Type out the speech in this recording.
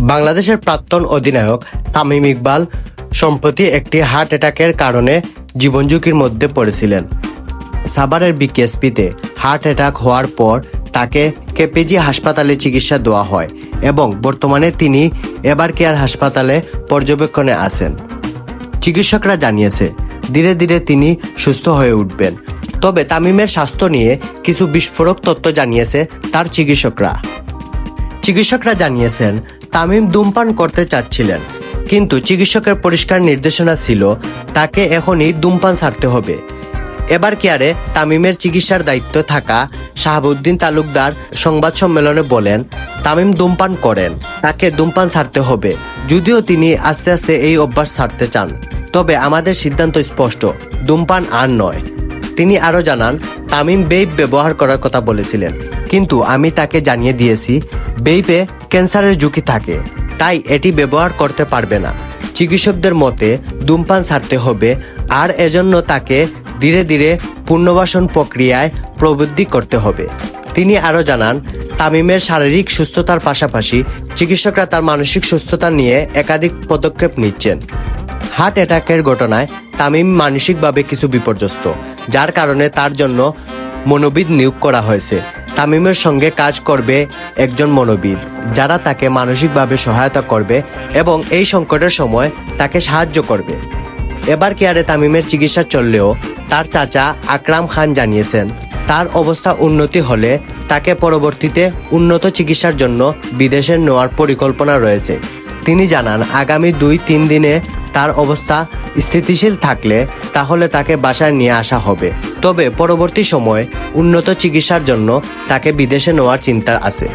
বাংলাদেশের প্রাক্তন অধিনায়ক তামিম ইকবাল সম্প্রতি একটি হার্ট অ্যাটাকের কারণে জীবন ঝুঁকির মধ্যে পড়েছিলেন। সাভারের বিকেএসপিতে হার্ট অ্যাটাক হওয়ার পর তাকে কেপিজি হাসপাতালে চিকিৎসা দেওয়া হয় এবং বর্তমানে তিনি এবার কেয়ার হাসপাতালে পর্যবেক্ষণে আছেন। চিকিৎসকরা জানিয়েছে, ধীরে ধীরে তিনি সুস্থ হয়ে উঠবেন। তবে তামিমের স্বাস্থ্য নিয়ে কিছু বিস্ফোরক তথ্য জানিয়েছে তার চিকিৎসকরা। চিকিৎসকরা জানিয়েছেন তামিম ধূমপান করতে চাচ্ছিলেন। কিন্তু চিকিৎসকের পরিষ্কার নির্দেশনা ছিল, তাকে এখনই ধূমপান ছাড়তে হবে। এবার কেয়ারে তামিমের চিকিৎসার দায়িত্ব থাকা শাহাবুদ্দিন তালুকদার সংবাদ সম্মেলনে বলেন, তামিম ধূমপান করেন, তাকে ধূমপান ছাড়তে হবে। যদিও তিনি আস্তে আস্তে এই অভ্যাস ছাড়তে চান, তবে আমাদের সিদ্ধান্ত স্পষ্ট, ধূমপান আর নয়। তিনি আরও জানান, তামিম বেইপ ব্যবহার করার কথা বলেছিলেন, কিন্তু আমি তাকে জানিয়ে দিয়েছি বেইপে ক্যান্সারের ঝুঁকি থাকে, তাই এটি ব্যবহার করতে পারবে না। চিকিৎসকদের মতে, ধূমপান ছাড়তে হবে, আর এজন্য তাকে ধীরে ধীরে পুনর্বাসন প্রক্রিয়ায় প্রবৃদ্ধি করতে হবে। তিনি আরও জানান, তামিমের শারীরিক সুস্থতার পাশাপাশি চিকিৎসকরা তার মানসিক সুস্থতা নিয়ে একাধিক পদক্ষেপ নিচ্ছেন। হার্ট অ্যাটাকের ঘটনায় তামিম মানসিকভাবে কিছু বিপর্যস্ত, যার কারণে তার জন্য মনোবিদ নিয়োগ করা হয়েছে। তামিমের সঙ্গে কাজ করবে একজন মনোবিদ, যারা তাকে মানসিকভাবে সহায়তা করবে এবং এই সংকটের সময় তাকে সাহায্য করবে। এবার কেয়ারে তামিমের চিকিৎসা চললেও তার চাচা আকরাম খান জানিয়েছেন, তার অবস্থা উন্নতি হলে তাকে পরবর্তীতে উন্নত চিকিৎসার জন্য বিদেশে নেওয়ার পরিকল্পনা রয়েছে। তিনি জানান, আগামী দুই তিন দিনে তার অবস্থা স্থিতিশীল থাকলে তাহলে তাকে বাসায় নিয়ে আসা হবে। তবে পরবর্তী সময়ে উন্নত চিকিৎসার জন্য তাকে বিদেশে নেওয়ার চিন্তা আছে।